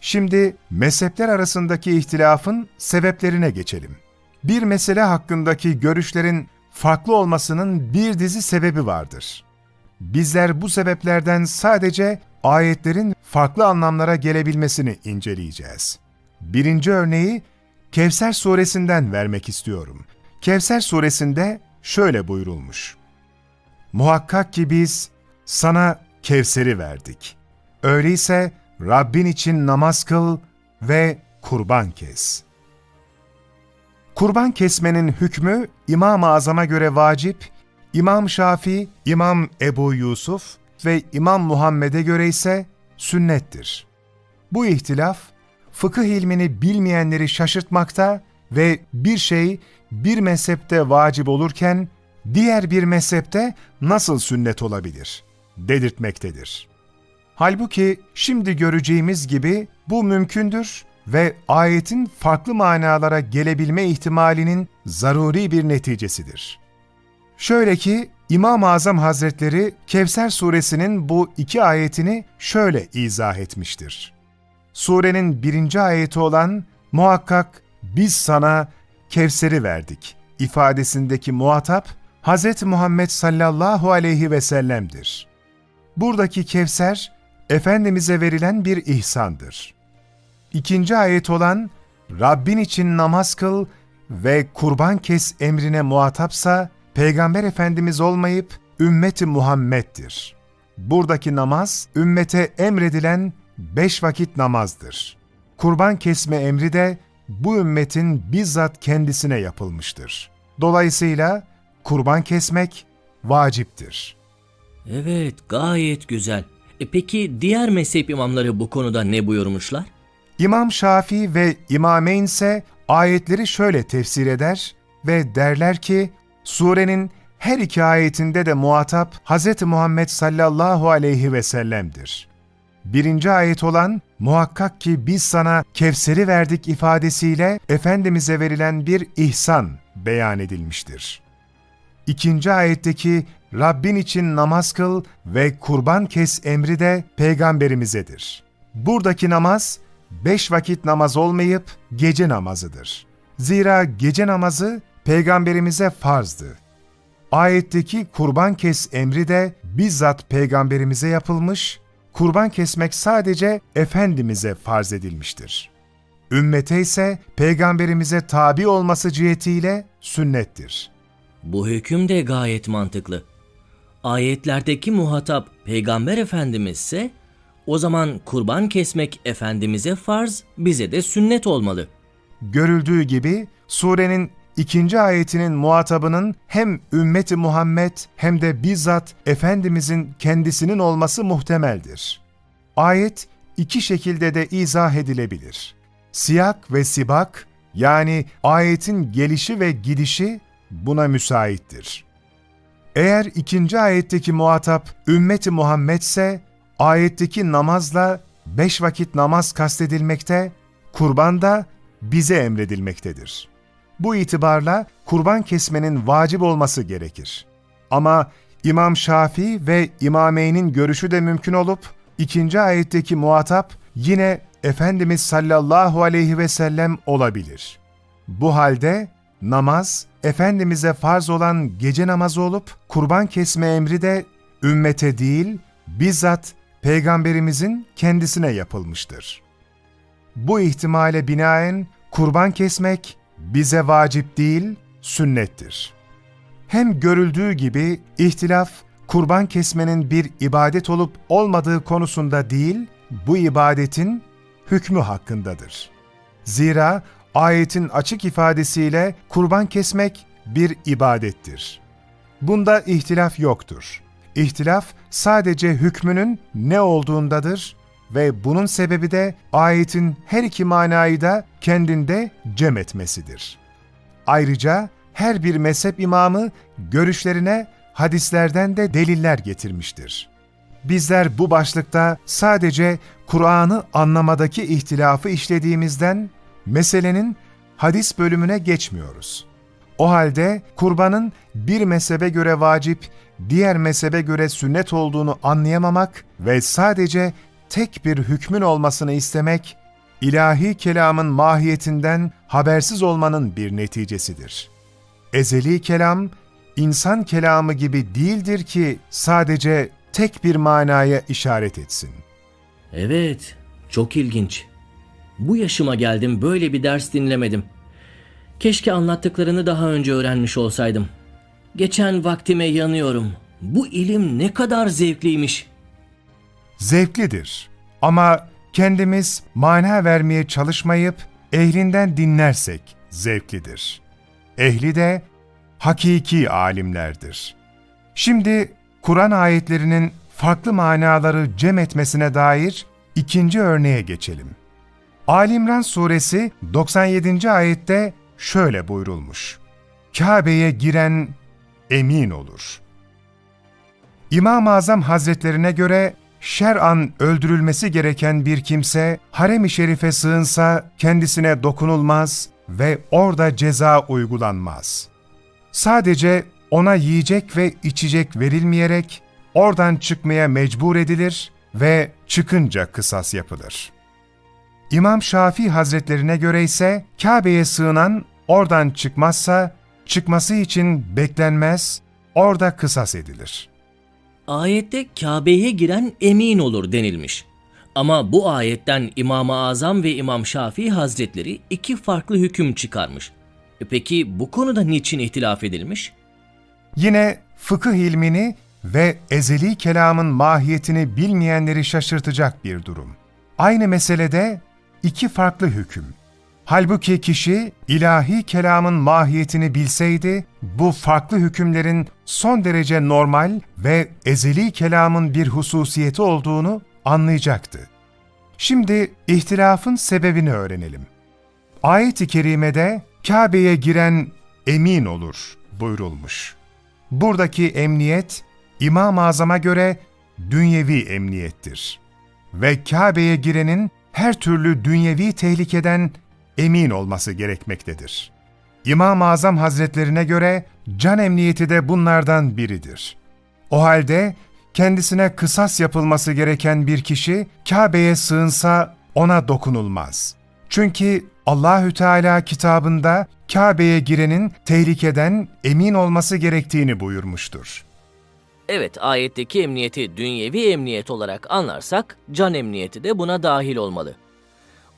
Şimdi mezhepler arasındaki ihtilafın sebeplerine geçelim. Bir mesele hakkındaki görüşlerin farklı olmasının bir dizi sebebi vardır. Bizler bu sebeplerden sadece ayetlerin farklı anlamlara gelebilmesini inceleyeceğiz. Birinci örneği Kevser suresinden vermek istiyorum. Kevser suresinde şöyle buyurulmuş. Muhakkak ki biz sana Kevser'i verdik. Öyleyse Rabbin için namaz kıl ve kurban kes. Kurban kesmenin hükmü İmam-ı Azam'a göre vacip, İmam Şafii, İmam Ebu Yusuf ve İmam Muhammed'e göre ise sünnettir. Bu ihtilaf, fıkıh ilmini bilmeyenleri şaşırtmakta ve bir şey bir mezhepte vacip olurken diğer bir mezhepte nasıl sünnet olabilir dedirtmektedir. Halbuki şimdi göreceğimiz gibi bu mümkündür ve ayetin farklı manalara gelebilme ihtimalinin zaruri bir neticesidir. Şöyle ki İmam-ı Azam Hazretleri Kevser suresinin bu iki ayetini şöyle izah etmiştir. Surenin birinci ayeti olan muhakkak biz sana Kevser'i verdik ifadesindeki muhatap Hz. Muhammed sallallahu aleyhi ve sellem'dir. Buradaki Kevser, Efendimiz'e verilen bir ihsandır. İkinci ayet olan Rabbin için namaz kıl ve kurban kes emrine muhatapsa Peygamber Efendimiz olmayıp ümmeti Muhammed'dir. Buradaki namaz ümmete emredilen beş vakit namazdır. Kurban kesme emri de bu ümmetin bizzat kendisine yapılmıştır. Dolayısıyla kurban kesmek vaciptir. Evet, gayet güzel. E peki diğer mezhep imamları bu konuda ne buyurmuşlar? İmam Şafii ve İmameyn ise ayetleri şöyle tefsir eder ve derler ki surenin her iki ayetinde de muhatap Hz. Muhammed sallallahu aleyhi ve sellem'dir. Birinci ayet olan muhakkak ki biz sana Kevser'i verdik ifadesiyle Efendimiz'e verilen bir ihsan beyan edilmiştir. İkinci ayetteki Rabbin için namaz kıl ve kurban kes emri de peygamberimizedir. Buradaki namaz beş vakit namaz olmayıp gece namazıdır. Zira gece namazı peygamberimize farzdı. Ayetteki kurban kes emri de bizzat peygamberimize yapılmış, kurban kesmek sadece Efendimiz'e farz edilmiştir. Ümmete ise peygamberimize tabi olması cihetiyle sünnettir. Bu hüküm de gayet mantıklı. Ayetlerdeki muhatap Peygamber Efendimiz ise o zaman kurban kesmek Efendimiz'e farz, bize de sünnet olmalı. Görüldüğü gibi surenin ikinci ayetinin muhatabının hem ümmeti Muhammed hem de bizzat Efendimizin kendisinin olması muhtemeldir. Ayet iki şekilde de izah edilebilir. Siyak ve sibak yani ayetin gelişi ve gidişi buna müsaittir. Eğer ikinci ayetteki muhatap ümmeti Muhammed ise ayetteki namazla beş vakit namaz kastedilmekte, kurban da bize emredilmektedir. Bu itibarla kurban kesmenin vacip olması gerekir. Ama İmam Şafii ve İmameyn'in görüşü de mümkün olup, ikinci ayetteki muhatap yine Efendimiz sallallahu aleyhi ve sellem olabilir. Bu halde namaz, Efendimiz'e farz olan gece namazı olup, kurban kesme emri de ümmete değil, bizzat Peygamberimizin kendisine yapılmıştır. Bu ihtimale binaen kurban kesmek bize vacip değil, sünnettir. Hem görüldüğü gibi ihtilaf, kurban kesmenin bir ibadet olup olmadığı konusunda değil, bu ibadetin hükmü hakkındadır. Zira ayetin açık ifadesiyle kurban kesmek bir ibadettir. Bunda ihtilaf yoktur. İhtilaf sadece hükmünün ne olduğundadır ve bunun sebebi de ayetin her iki manayı da kendinde cem etmesidir. Ayrıca her bir mezhep imamı görüşlerine hadislerden de deliller getirmiştir. Bizler bu başlıkta sadece Kur'an'ı anlamadaki ihtilafı işlediğimizden meselenin hadis bölümüne geçmiyoruz. O halde kurbanın bir mezhebe göre vacip, diğer mezhebe göre sünnet olduğunu anlayamamak ve sadece tek bir hükmün olmasını istemek ilahi kelamın mahiyetinden habersiz olmanın bir neticesidir. Ezeli kelam, insan kelamı gibi değildir ki sadece tek bir manaya işaret etsin. Evet, çok ilginç. Bu yaşıma geldim böyle bir ders dinlemedim. Keşke anlattıklarını daha önce öğrenmiş olsaydım. Geçen vaktime yanıyorum. Bu ilim ne kadar zevkliymiş. Zevklidir ama kendimiz mana vermeye çalışmayıp ehlinden dinlersek zevklidir. Ehli de hakiki alimlerdir. Şimdi Kur'an ayetlerinin farklı manaları cem etmesine dair ikinci örneğe geçelim. Alimran suresi 97. ayette şöyle buyrulmuş. Kabe'ye giren emin olur. İmam-ı Azam Hazretlerine göre şer'an öldürülmesi gereken bir kimse harem-i şerife sığınsa kendisine dokunulmaz ve orada ceza uygulanmaz. Sadece ona yiyecek ve içecek verilmeyerek oradan çıkmaya mecbur edilir ve çıkınca kısas yapılır. İmam Şafii Hazretlerine göre ise Kabe'ye sığınan oradan çıkmazsa çıkması için beklenmez, orada kısas edilir.'' Ayette Kabe'ye giren emin olur denilmiş. Ama bu ayetten İmam-ı Azam ve İmam Şafii Hazretleri iki farklı hüküm çıkarmış. E peki bu konuda niçin ihtilaf edilmiş? Yine fıkıh ilmini ve ezeli kelamın mahiyetini bilmeyenleri şaşırtacak bir durum. Aynı meselede iki farklı hüküm. Halbuki kişi ilahi kelamın mahiyetini bilseydi, bu farklı hükümlerin son derece normal ve ezeli kelamın bir hususiyeti olduğunu anlayacaktı. Şimdi ihtilafın sebebini öğrenelim. Ayet-i kerimede Kabe'ye giren emin olur buyurulmuş. Buradaki emniyet İmam-ı Azam'a göre dünyevi emniyettir. Ve Kabe'ye girenin her türlü dünyevi tehlikeden emin olması gerekmektedir. İmam-ı Azam Hazretlerine göre can emniyeti de bunlardan biridir. O halde kendisine kısas yapılması gereken bir kişi Kabe'ye sığınsa ona dokunulmaz. Çünkü Allahü Teala kitabında Kabe'ye girenin tehlikeden emin olması gerektiğini buyurmuştur. Evet, ayetteki emniyeti dünyevi emniyet olarak anlarsak can emniyeti de buna dahil olmalı.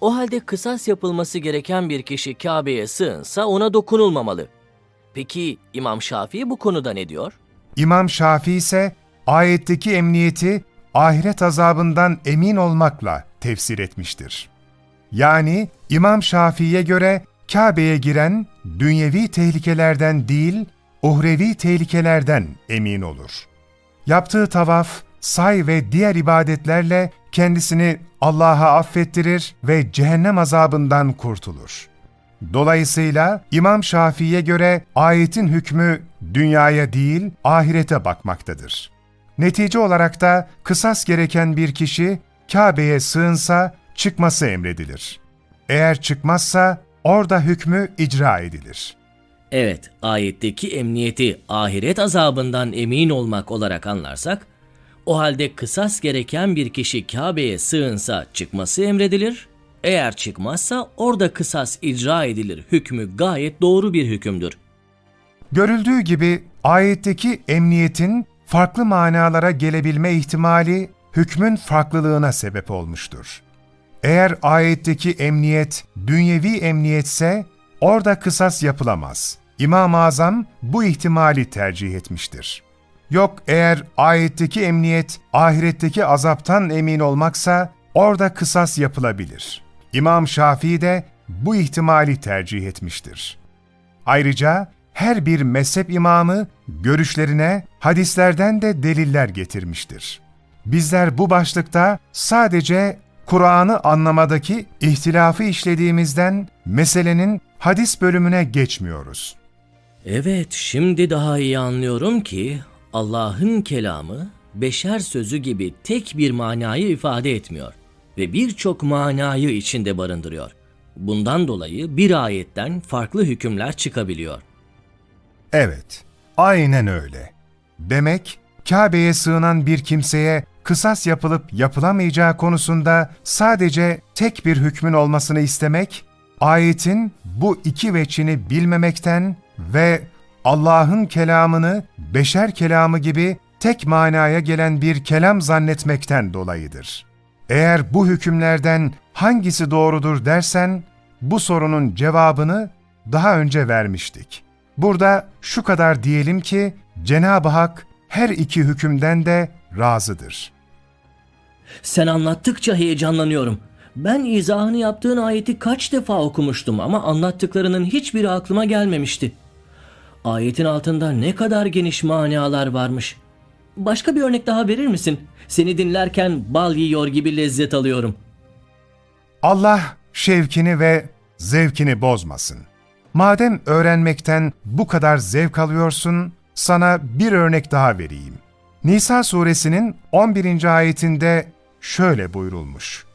O halde kısas yapılması gereken bir kişi Kabe'ye sığınsa ona dokunulmamalı. Peki İmam Şafii bu konuda ne diyor? İmam Şafii ise ayetteki emniyeti ahiret azabından emin olmakla tefsir etmiştir. Yani İmam Şafii'ye göre Kabe'ye giren dünyevi tehlikelerden değil, uhrevi tehlikelerden emin olur. Yaptığı tavaf, say ve diğer ibadetlerle kendisini Allah'a affettirir ve cehennem azabından kurtulur. Dolayısıyla İmam Şafii'ye göre ayetin hükmü dünyaya değil ahirete bakmaktadır. Netice olarak da kısas gereken bir kişi Kabe'ye sığınsa çıkması emredilir. Eğer çıkmazsa orada hükmü icra edilir. Evet, ayetteki emniyeti ahiret azabından emin olmak olarak anlarsak, o halde kısas gereken bir kişi Kabe'ye sığınsa çıkması emredilir, eğer çıkmazsa orada kısas icra edilir hükmü gayet doğru bir hükümdür. Görüldüğü gibi ayetteki emniyetin farklı manalara gelebilme ihtimali hükmün farklılığına sebep olmuştur. Eğer ayetteki emniyet dünyevi emniyetse orada kısas yapılamaz. İmam-ı Azam bu ihtimali tercih etmiştir. Yok eğer ayetteki emniyet ahiretteki azaptan emin olmaksa orada kısas yapılabilir. İmam Şafii de bu ihtimali tercih etmiştir. Ayrıca her bir mezhep imamı görüşlerine hadislerden de deliller getirmiştir. Bizler bu başlıkta sadece Kur'an'ı anlamadaki ihtilafı işlediğimizden meselenin hadis bölümüne geçmiyoruz. Evet, şimdi daha iyi anlıyorum ki Allah'ın kelamı beşer sözü gibi tek bir manayı ifade etmiyor ve birçok manayı içinde barındırıyor. Bundan dolayı bir ayetten farklı hükümler çıkabiliyor. Evet, aynen öyle. Demek Kabe'ye sığınan bir kimseye kısas yapılıp yapılamayacağı konusunda sadece tek bir hükmün olmasını istemek, ayetin bu iki veçini bilmemekten ve Allah'ın kelamını beşer kelamı gibi tek manaya gelen bir kelam zannetmekten dolayıdır. Eğer bu hükümlerden hangisi doğrudur dersen, bu sorunun cevabını daha önce vermiştik. Burada şu kadar diyelim ki, Cenab-ı Hak her iki hükümden de razıdır. Sen anlattıkça heyecanlanıyorum. Ben izahını yaptığın ayeti kaç defa okumuştum ama anlattıklarının hiçbiri aklıma gelmemişti. Ayetin altında ne kadar geniş manalar varmış. Başka bir örnek daha verir misin? Seni dinlerken bal yiyor gibi lezzet alıyorum. Allah şevkini ve zevkini bozmasın. Madem öğrenmekten bu kadar zevk alıyorsun, sana bir örnek daha vereyim. Nisa suresinin 11. ayetinde şöyle buyurulmuş.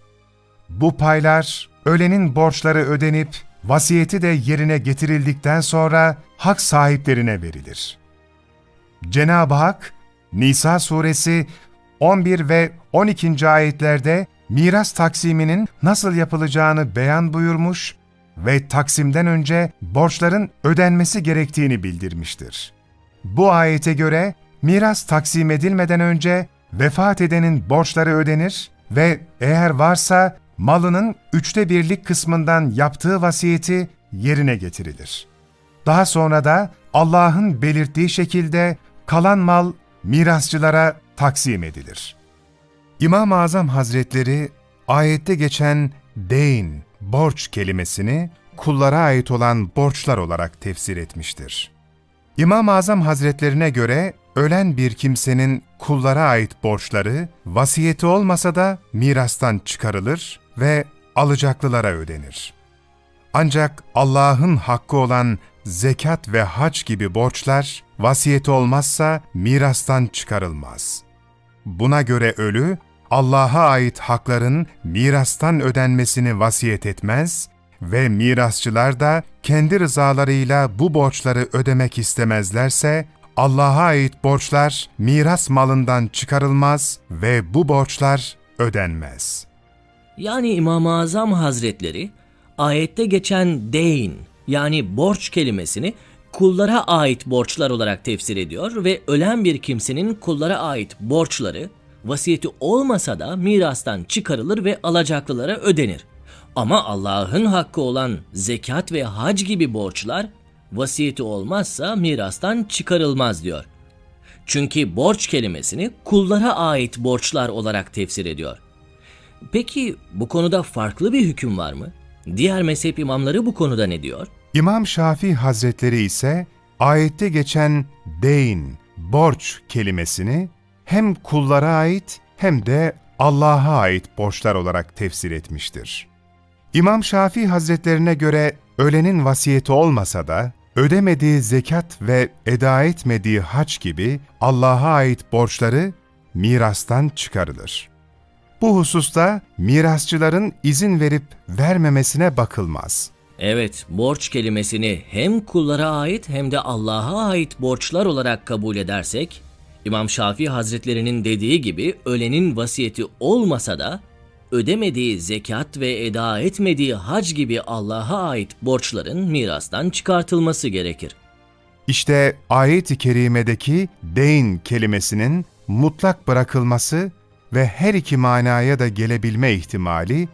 Bu paylar ölenin borçları ödenip vasiyeti de yerine getirildikten sonra hak sahiplerine verilir. Cenab-ı Hak Nisa suresi 11 ve 12. ayetlerde miras taksiminin nasıl yapılacağını beyan buyurmuş ve taksimden önce borçların ödenmesi gerektiğini bildirmiştir. Bu ayete göre miras taksim edilmeden önce vefat edenin borçları ödenir ve eğer varsa malının üçte birlik kısmından yaptığı vasiyeti yerine getirilir. Daha sonra da Allah'ın belirttiği şekilde kalan mal mirasçılara taksim edilir. İmam-ı Azam Hazretleri ayette geçen deyn, borç kelimesini kullara ait olan borçlar olarak tefsir etmiştir. İmam-ı Azam Hazretlerine göre ölen bir kimsenin kullara ait borçları vasiyeti olmasa da mirastan çıkarılır ve alacaklılara ödenir. Ancak Allah'ın hakkı olan zekat ve hac gibi borçlar vasiyeti olmazsa mirastan çıkarılmaz. Buna göre ölü, Allah'a ait hakların mirastan ödenmesini vasiyet etmez ve mirasçılar da kendi rızalarıyla bu borçları ödemek istemezlerse, Allah'a ait borçlar miras malından çıkarılmaz ve bu borçlar ödenmez. Yani İmam-ı Azam Hazretleri ayette geçen deyn yani borç kelimesini kullara ait borçlar olarak tefsir ediyor ve ölen bir kimsenin kullara ait borçları vasiyeti olmasa da mirastan çıkarılır ve alacaklılara ödenir. Ama Allah'ın hakkı olan zekat ve hac gibi borçlar vasiyeti olmazsa mirastan çıkarılmaz diyor. Çünkü borç kelimesini kullara ait borçlar olarak tefsir ediyor. Peki bu konuda farklı bir hüküm var mı? Diğer mezhep imamları bu konuda ne diyor? İmam Şafii Hazretleri ise ayette geçen deyn, borç kelimesini hem kullara ait hem de Allah'a ait borçlar olarak tefsir etmiştir. İmam Şafii Hazretlerine göre ölenin vasiyeti olmasa da ödemediği zekat ve eda etmediği hac gibi Allah'a ait borçları mirastan çıkarılır. Bu hususta mirasçıların izin verip vermemesine bakılmaz. Evet, borç kelimesini hem kullara ait hem de Allah'a ait borçlar olarak kabul edersek, İmam Şafii Hazretlerinin dediği gibi ölenin vasiyeti olmasa da ödemediği zekat ve eda etmediği hac gibi Allah'a ait borçların mirastan çıkartılması gerekir. İşte ayet-i kerimedeki deyn kelimesinin mutlak bırakılması ve her iki manaya da gelebilme ihtimali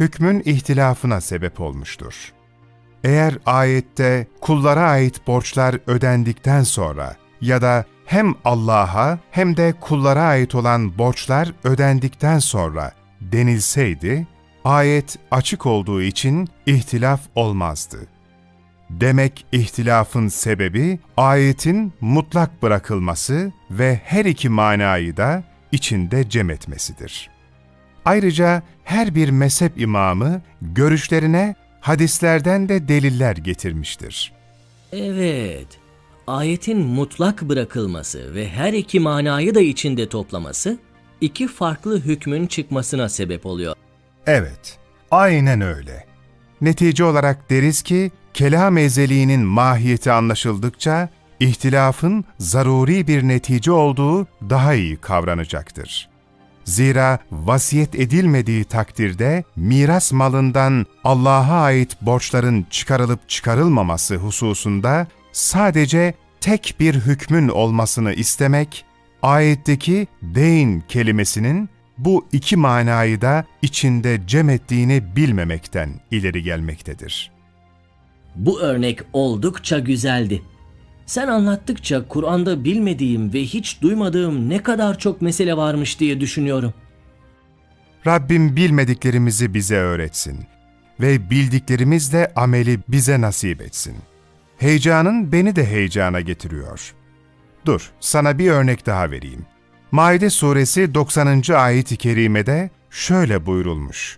hükmün ihtilafına sebep olmuştur. Eğer ayette kullara ait borçlar ödendikten sonra ya da hem Allah'a hem de kullara ait olan borçlar ödendikten sonra denilseydi, ayet açık olduğu için ihtilaf olmazdı. Demek ihtilafın sebebi ayetin mutlak bırakılması ve her iki manayı da içinde cem etmesidir. Ayrıca her bir mezhep imamı görüşlerine hadislerden de deliller getirmiştir. Evet, ayetin mutlak bırakılması ve her iki manayı da içinde toplaması iki farklı hükmün çıkmasına sebep oluyor. Evet, aynen öyle. Netice olarak deriz ki, kelam ezeliğinin mahiyeti anlaşıldıkça, ihtilafın zaruri bir netice olduğu daha iyi kavranacaktır. Zira vasiyet edilmediği takdirde miras malından Allah'a ait borçların çıkarılıp çıkarılmaması hususunda sadece tek bir hükmün olmasını istemek, ayetteki deyn kelimesinin bu iki manayı da içinde cem ettiğini bilmemekten ileri gelmektedir. Bu örnek oldukça güzeldi. Sen anlattıkça Kur'an'da bilmediğim ve hiç duymadığım ne kadar çok mesele varmış diye düşünüyorum. Rabbim bilmediklerimizi bize öğretsin ve bildiklerimizle ameli bize nasip etsin. Heyecanın beni de heyecana getiriyor. Dur, sana bir örnek daha vereyim. Maide suresi 90. ayet-i kerimede şöyle buyurulmuş.